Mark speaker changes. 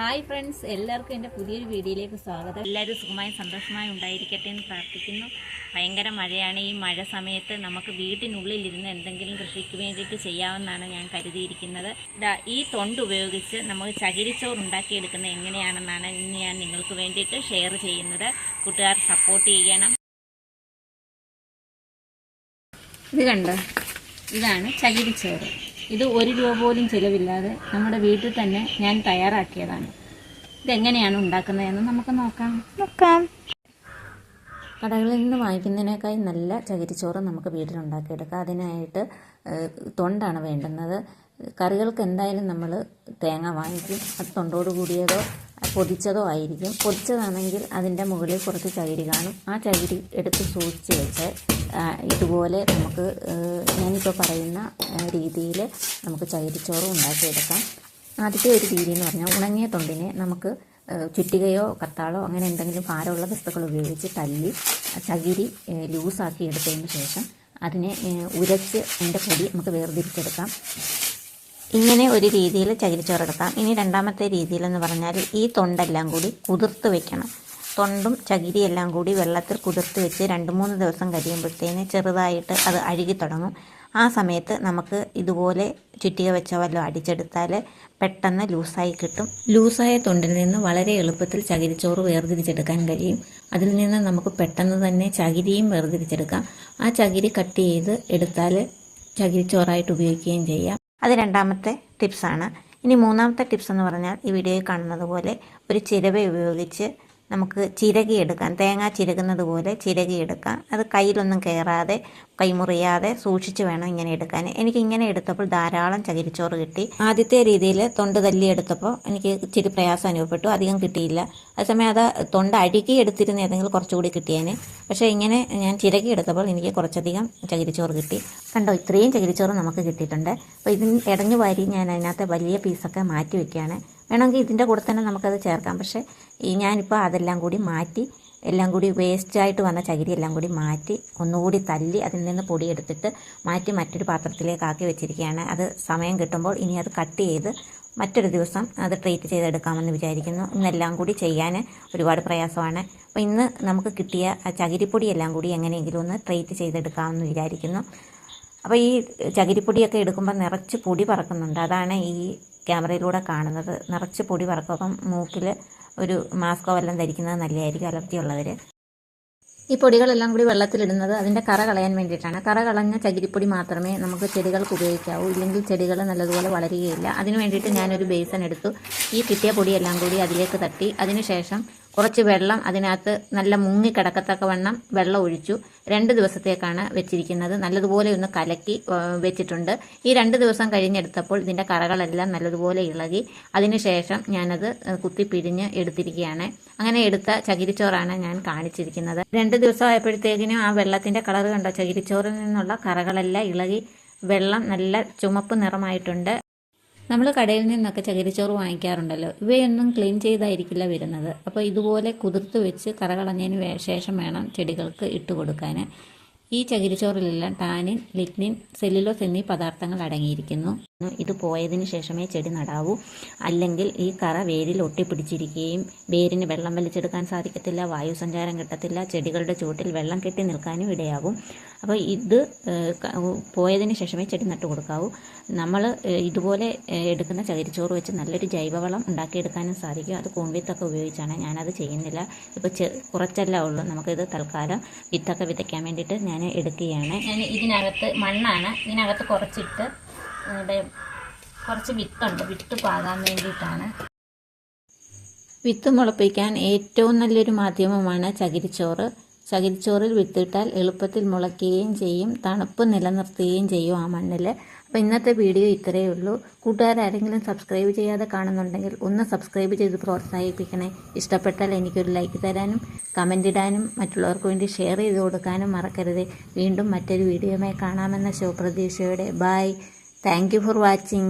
Speaker 1: Hi friends എല്ലാവർക്കും എന്റെ പുതിയൊരു വീഡിയോയിലേക്ക് സ്വാഗതം.
Speaker 2: എല്ലാവരും സുഖമായും സന്തോഷമായി ഉണ്ടായിരിക്കട്ടെ എന്ന് പ്രാർത്ഥിക്കുന്നു. ഭയങ്കര മഴയാണ്. ഈ മഴ സമയത്ത് നമുക്ക് വീട്ടിനുള്ളിലിരുന്ന് എന്തെങ്കിലും കൃഷിക്ക് വേണ്ടിയിട്ട് ചെയ്യാമെന്നാണ് ഞാൻ കരുതിയിരിക്കുന്നത്. ഈ തൊണ്ട് ഉപയോഗിച്ച് നമുക്ക് ചകിരിച്ചോറ് ഉണ്ടാക്കിയെടുക്കുന്നത് എങ്ങനെയാണെന്നാണ് ഇന്ന് ഞാൻ നിങ്ങൾക്ക് വേണ്ടിയിട്ട് ഷെയർ ചെയ്യുന്നത്. കൂട്ടുകാർ സപ്പോർട്ട് ചെയ്യണം.
Speaker 1: ഇത് കണ്ടോ? ഇതാണ് ചകിരിച്ചോറ്. ഇത് ഒരു രൂപ പോലും ചിലവില്ലാതെ നമ്മുടെ വീട്ടിൽ തന്നെ ഞാൻ തയ്യാറാക്കിയതാണ്. ഇതെങ്ങനെയാണ് ഉണ്ടാക്കുന്നതെന്ന് നമുക്ക് നോക്കാം.
Speaker 2: നോക്കാം.
Speaker 3: കടകളിൽ നിന്ന് വാങ്ങിക്കുന്നതിനേക്കാൾ നല്ല ചകിരിച്ചോറ് നമുക്ക് വീട്ടിലുണ്ടാക്കിയെടുക്കാം അതിനായിട്ട് തൊണ്ടാണ് വേണ്ടുന്നത്. കറികൾക്ക് എന്തായാലും നമ്മൾ തേങ്ങ വാങ്ങിക്കും. അത് തൊണ്ടോട് കൂടിയതോ പൊതിച്ചതോ ആയിരിക്കും. പൊതിച്ചതാണെങ്കിൽ അതിന്റെ മുകളിൽ കുറച്ച് ചകിരി കാണും. ആ ചകിരി എടുത്ത് സൂക്ഷിച്ച് വെച്ച് ഇതുപോലെ നമുക്ക് ഞാനിപ്പോൾ പറയുന്ന രീതിയിൽ നമുക്ക് ചകിരിച്ചോറ് ഉണ്ടാക്കിയെടുക്കാം. ആദ്യത്തെ ഒരു രീതി എന്ന് പറഞ്ഞാൽ ഉണങ്ങിയ തൊണ്ടിനെ നമുക്ക് ചുറ്റികയോ കത്താളോ അങ്ങനെ എന്തെങ്കിലും ഭാരമുള്ള വസ്തുക്കൾ ഉപയോഗിച്ച് തല്ലി ചകിരി ലൂസാക്കി എടുത്തതിന് ശേഷം അതിനെ ഉരച്ച് അതിന്റെ പൊടി നമുക്ക് വേർതിരിച്ചെടുക്കാം. ഇങ്ങനെ ഒരു രീതിയിൽ ചകിരിച്ചോറെടുക്കാം ഇനി രണ്ടാമത്തെ രീതിയിലെന്ന് പറഞ്ഞാൽ ഈ തൊണ്ടെല്ലാം കൂടി കുതിർത്ത് വെക്കണം. തൊണ്ടും ചകിരിയെല്ലാം കൂടി വെള്ളത്തിൽ കുതിർത്ത് വെച്ച് രണ്ട് മൂന്ന് ദിവസം കഴിയുമ്പോഴത്തേന് ചെറുതായിട്ട് അത് അഴുകി തുടങ്ങും. ആ സമയത്ത് നമുക്ക് ഇതുപോലെ ചുറ്റിക വെച്ച വല്ലതും അടിച്ചെടുത്താൽ പെട്ടെന്ന് ലൂസായി കിട്ടും. ലൂസായ തൊണ്ടിൽ നിന്ന് വളരെ എളുപ്പത്തിൽ ചകിരിച്ചോറ് വേർതിരിച്ചെടുക്കാൻ കഴിയും. അതിൽ നിന്ന് നമുക്ക് പെട്ടെന്ന് തന്നെ ചകിരിയും വേർതിരിച്ചെടുക്കാം. ആ ചകിരി കട്ട് ചെയ്ത് എടുത്താൽ ചകിരിച്ചോറായിട്ട് ഉപയോഗിക്കുകയും ചെയ്യാം. അത് രണ്ടാമത്തെ ടിപ്സാണ്. ഇനി മൂന്നാമത്തെ ടിപ്സ് എന്ന് പറഞ്ഞാൽ ഈ വീഡിയോയിൽ കാണുന്നത് പോലെ ഒരു ചിരവ ഉപയോഗിച്ച് നമുക്ക് ചിരകിയെടുക്കാം തേങ്ങ ചിരകുന്നത് പോലെ ചിരകിയെടുക്കാം അത് കയ്യിലൊന്നും കയറാതെ കൈമുറിയാതെ സൂക്ഷിച്ച് വേണം ഇങ്ങനെ എടുക്കാൻ. എനിക്ക് ഇങ്ങനെ എടുത്തപ്പോൾ ധാരാളം ചകിരിച്ചോറ് കിട്ടി. ആദ്യത്തെ രീതിയിൽ തൊണ്ട് തല്ലി എടുത്തപ്പോൾ എനിക്ക് ഇച്ചിരി പ്രയാസം അനുഭവപ്പെട്ടു. അധികം കിട്ടിയില്ല. അതേസമയം അത് തൊണ്ട് അഴുകി എടുത്തിരുന്ന ഏതെങ്കിലും കുറച്ചുകൂടി കിട്ടിയേനെ. പക്ഷേ ഇങ്ങനെ ഞാൻ ചിരകി എടുത്തപ്പോൾ എനിക്ക് കുറച്ചധികം ചകിരിച്ചോറ് കിട്ടി. കണ്ടോ ഇത്രയും ചകിരിച്ചോറ് നമുക്ക് കിട്ടിയിട്ടുണ്ട്. അപ്പോൾ ഇതിന് ഇടഞ്ഞു വാരി ഞാൻ അതിനകത്ത് വലിയ പീസൊക്കെ മാറ്റി വെക്കുകയാണ്. വേണമെങ്കിൽ ഇതിന്റെ കൂടെ തന്നെ നമുക്കത് ചേർക്കാം. പക്ഷേ ഈ ഞാനിപ്പോൾ അതെല്ലാം കൂടി മാറ്റി എല്ലാം കൂടി വേസ്റ്റായിട്ട് വന്ന ചകിരി എല്ലാം കൂടി മാറ്റി ഒന്നുകൂടി തല്ലി അതിൽ നിന്ന് പൊടിയെടുത്തിട്ട് മാറ്റി മറ്റൊരു പാത്രത്തിലേക്ക് ആക്കി വെച്ചിരിക്കുകയാണ്. അത് സമയം കിട്ടുമ്പോൾ ഇനി അത് കട്ട് ചെയ്ത് മറ്റൊരു ദിവസം അത് ട്രീറ്റ് ചെയ്തെടുക്കാമെന്ന് വിചാരിക്കുന്നു. ഇന്നെല്ലാം കൂടി ചെയ്യാൻ ഒരുപാട് പ്രയാസമാണ്. അപ്പോൾ ഇന്ന് നമുക്ക് കിട്ടിയ ആ ചകിരിപ്പൊടി എല്ലാം കൂടി എങ്ങനെയെങ്കിലും ഒന്ന് ട്രീറ്റ് ചെയ്തെടുക്കാമെന്ന് വിചാരിക്കുന്നു. അപ്പോൾ ഈ ചകിരിപ്പൊടിയൊക്കെ എടുക്കുമ്പോൾ നിറച്ച് പൊടി പറക്കുന്നുണ്ട്. അതാണ് ഈ ക്യാമറയിലൂടെ കാണുന്നത്. നിറച്ച് പൊടി പറക്കും. അപ്പം മൂക്കിൽ ഒരു മാസ്കോ വല്ലതും ധരിക്കുന്നത് നല്ലതായിരിക്കും അലർജി ഉള്ളവർ ഈ പൊടികളെല്ലാം കൂടി വെള്ളത്തിലിടുന്നത് അതിന്റെ കറ കളയാൻ വേണ്ടിയിട്ടാണ്. കറ കളഞ്ഞ ചകിരിപ്പൊടി മാത്രമേ നമുക്ക് ചെടികൾക്ക് ഉപയോഗിക്കാവൂ. ഇല്ലെങ്കിൽ ചെടികൾ നല്ലതുപോലെ വളരുകയില്ല. അതിന് വേണ്ടിയിട്ട് ഞാനൊരു ബേസൺ എടുത്തു. ഈ കിട്ടിയ പൊടിയെല്ലാം കൂടി അതിലേക്ക് തട്ടി. അതിനുശേഷം കുറച്ച് വെള്ളം അതിനകത്ത് നല്ല മുങ്ങിക്കിടക്കത്തക്ക വണ്ണം വെള്ളം ഒഴിച്ചു. രണ്ട് ദിവസത്തേക്കാണ് വെച്ചിരിക്കുന്നത്. നല്ലതുപോലെ ഒന്ന് കലക്കി വെച്ചിട്ടുണ്ട്. ഈ രണ്ട് ദിവസം കഴിഞ്ഞെടുത്തപ്പോൾ ഇതിന്റെ കറകളെല്ലാം നല്ലതുപോലെ ഇളകി. അതിനുശേഷം ഞാനത് കുത്തി പിഴിഞ്ഞ് എടുത്തിരിക്കുകയാണ്. അങ്ങനെ എടുത്ത ചകിരിച്ചോറാണ് ഞാൻ കാണിച്ചിരിക്കുന്നത്. രണ്ട് ദിവസം ആയപ്പോഴത്തേക്കിനും ആ വെള്ളത്തിന്റെ കളർ കണ്ടോ? ചകിരിച്ചോറിൽ നിന്നുള്ള കറകളെല്ലാം ഇളകി. വെള്ളം നല്ല ചുമപ്പ് നിറമായിട്ടുണ്ട്. നമ്മൾ കടയിൽ നിന്നൊക്കെ ചകിരിച്ചോറ് വാങ്ങിക്കാറുണ്ടല്ലോ. ഇവയൊന്നും ക്ലീൻ ചെയ്തായിരിക്കില്ല വരുന്നത്. അപ്പോൾ ഇതുപോലെ കുതിർത്ത് വെച്ച് കറകളഞ്ഞതിന് ശേഷം വേണം ചെടികൾക്ക് ഇട്ട് കൊടുക്കാൻ. ഈ ചകിരിച്ചോറിലെല്ലാം ടാനിൻ ലിഗ്നിൻ സെല്ലുലോസ് എന്നീ പദാർത്ഥങ്ങൾ അടങ്ങിയിരിക്കുന്നു. ഇത് പോയതിന് ശേഷമേ ചെടി നടാവൂ. അല്ലെങ്കിൽ ഈ കറ വേരിൽ ഒട്ടിപ്പിടിച്ചിരിക്കുകയും വേരിന് വെള്ളം വലിച്ചെടുക്കാൻ സാധിക്കത്തില്ല വായു സഞ്ചാരം കിട്ടത്തില്ല ചെടികളുടെ ചുവട്ടിൽ വെള്ളം കെട്ടി നിൽക്കാനും ഇടയാകും. അപ്പോൾ ഇത് പോയതിനു ശേഷമേ ചെടി നട്ടു കൊടുക്കാവൂ. നമ്മൾ ഇതുപോലെ എടുക്കുന്ന ചകിരിച്ചോറ് വെച്ച് നല്ലൊരു ജൈവവളം ഉണ്ടാക്കിയെടുക്കാനും സാധിക്കും. അത് കൂൺവിത്തൊക്കെ ഉപയോഗിച്ചാണ് ഞാനത് ചെയ്യുന്നില്ല. ഇപ്പോൾ കുറച്ചല്ല ഉള്ളൂ. നമുക്കിത് തൽക്കാലം വിത്തൊക്കെ വിതയ്ക്കാൻ വേണ്ടിയിട്ട് ഞാൻ എടുക്കുകയാണ്.
Speaker 1: ഞാൻ ഇതിനകത്ത് മണ്ണാണ്. ഇതിനകത്ത് കുറച്ചിട്ട് കുറച്ച് വിത്തുണ്ട്. വിത്ത് പാകാൻ വേണ്ടിയിട്ടാണ്.
Speaker 3: വിത്ത് മുളപ്പിക്കാൻ ഏറ്റവും നല്ലൊരു മാധ്യമമാണ് ചകിരിച്ചോറ്. ചകിരിച്ചോറിൽ വിത്തിട്ടാൽ എളുപ്പത്തിൽ മുളയ്ക്കുകയും ചെയ്യും തണുപ്പ് നിലനിർത്തുകയും ചെയ്യും ആ മണ്ണിൽ. അപ്പോൾ ഇന്നത്തെ വീഡിയോ ഇത്രയേ ഉള്ളൂ. കൂട്ടുകാരാരെങ്കിലും സബ്സ്ക്രൈബ് ചെയ്യാതെ കാണുന്നുണ്ടെങ്കിൽ ഒന്ന് സബ്സ്ക്രൈബ് ചെയ്ത് പ്രോത്സാഹിപ്പിക്കണേ. ഇഷ്ടപ്പെട്ടാൽ എനിക്കൊരു ലൈക്ക് തരാനും കമന്റ് ഇടാനും മറ്റുള്ളവർക്ക് വേണ്ടി ഷെയർ ചെയ്ത് കൊടുക്കാനും മറക്കരുത്. വീണ്ടും മറ്റൊരു വീഡിയോയുമായി കാണാമെന്ന ശുഭപ്രതീക്ഷയോടെ. Bye thank for watching